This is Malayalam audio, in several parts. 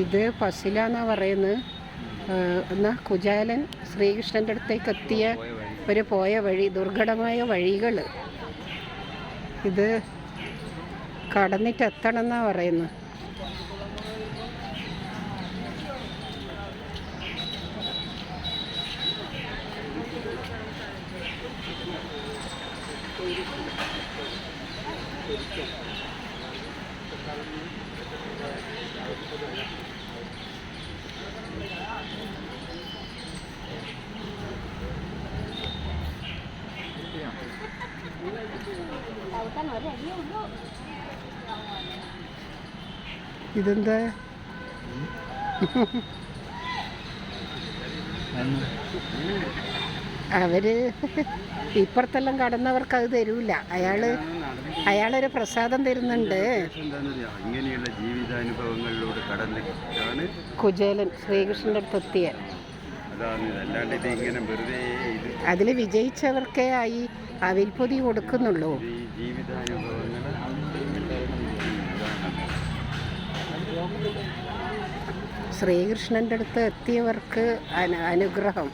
ഇത് ഫസില എന്നാ പറയുന്നത് എന്നാ കുചാലൻ ശ്രീകൃഷ്ണന്റെ അടുത്തേക്ക് എത്തിയ ഒരു പോയ വഴി ദുർഘടമായ വഴികൾ. ഇത് കടന്നിട്ട് എത്തണം എന്നാ പറയുന്നത്. ഇതെന്താ? അവർ ഇപ്പുറത്തെല്ലാം കടന്നവർക്ക് അത് തരൂല. അയാൾ അയാളൊരു പ്രസാദം തരുന്നുണ്ട്. ഇങ്ങനെയുള്ള ജീവിതാനുഭവങ്ങളിലൂടെ കടന്നിട്ടാണ് കുചേലൻ ശ്രീകൃഷ്ണന്റെ അടുത്ത് എത്തിയ. അല്ലാണ്ട് ഇത് ഇങ്ങനെ വെറുതെ അതിൽ വിജയിച്ചവർക്കേ ആയി അവിൽപ്പൊതി കൊടുക്കുന്നുള്ളൂ. ശ്രീകൃഷ്ണന്റെ ശ്രീകൃഷ്ണന്റെ അടുത്ത് എത്തിയവർക്ക് അനു അനുഗ്രഹം.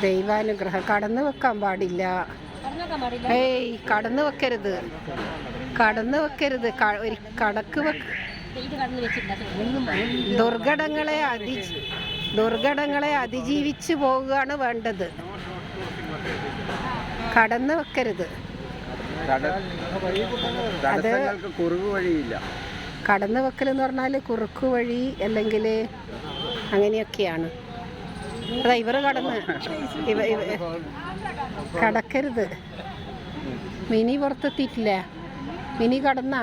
ദൈവാനുഗ്രഹം. കടന്നു വെക്കാൻ പാടില്ല. ഏയ് കടന്നു വെക്കരുത്. കടന്നു വെക്കരുത്. ഒരു കടക്ക് വെക്ക ദുർഘടങ്ങളെ അതി ദുർഘടങ്ങളെ അതിജീവിച്ച് പോവുകയാണ് വേണ്ടത്. കടന്നു വെക്കരുത്. അത് കടന്നു വെക്കൽ എന്ന് പറഞ്ഞാൽ കുറുക്കു വഴി അല്ലെങ്കിൽ അങ്ങനെയൊക്കെയാണ്. അതാ ഇവർ കടന്ന്. ഇവ കടക്കരുത്. മിനി പുറത്തെത്തിയിട്ടില്ല. മിനി കടന്നാ.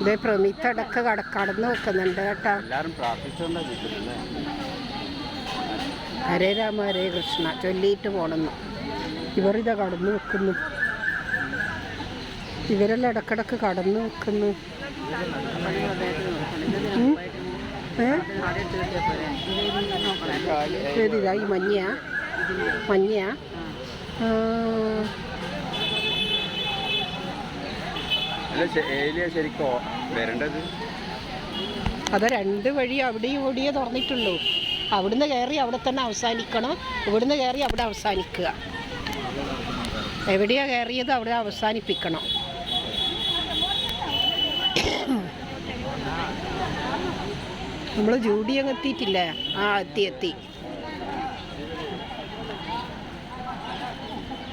ഇതേ പ്രമിത്തടക്ക് കട കടന്നു വെക്കുന്നുണ്ട് കേട്ടാ. ഹരേ രാമ ഹരേ കൃഷ്ണ ചൊല്ലിയിട്ട് പോണെന്ന്. ഇവർ ഇതാ കടന്നു വെക്കുന്നു. ഇവരെല്ലാം ഇടക്കിടക്ക് കടന്നു വെക്കുന്നു? ഏ? ഈ മഞ്ഞയാ. മഞ്ഞയാ. അത് രണ്ട് വഴി അവിടെയും ഇവിടെയേ തുറന്നിട്ടുള്ളൂ. അവിടുന്ന് കയറി അവിടെ തന്നെ അവസാനിക്കണം. ഇവിടുന്ന് കയറി അവിടെ അവസാനിക്കുക. എവിടെയാ കയറിയത് അവിടെ അവസാനിപ്പിക്കണം. നമ്മൾ ജൂഡി അങ്ങ് എത്തിയിട്ടില്ലേ? ആ എത്തി എത്തി.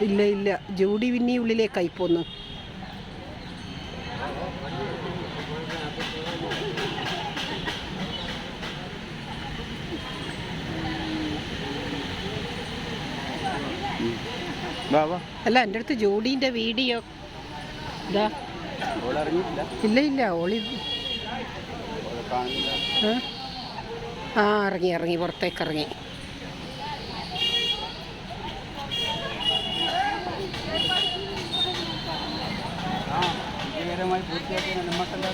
ഇല്ല ഇല്ല. ജൂഡി പിന്നെ ഉള്ളിലേക്കായി പോന്നു. അല്ല എന്റെ അടുത്ത് ജോഡീന്റെ വീഡിയോ. ഇതാ. ഇല്ല ഇല്ല ഓളി ആ ഇറങ്ങി ഇറങ്ങി പുറത്തേക്ക് ഇറങ്ങി. വിജയകരമായി പൂർത്തിയാക്കിയ നമ്മക്കെല്ലാം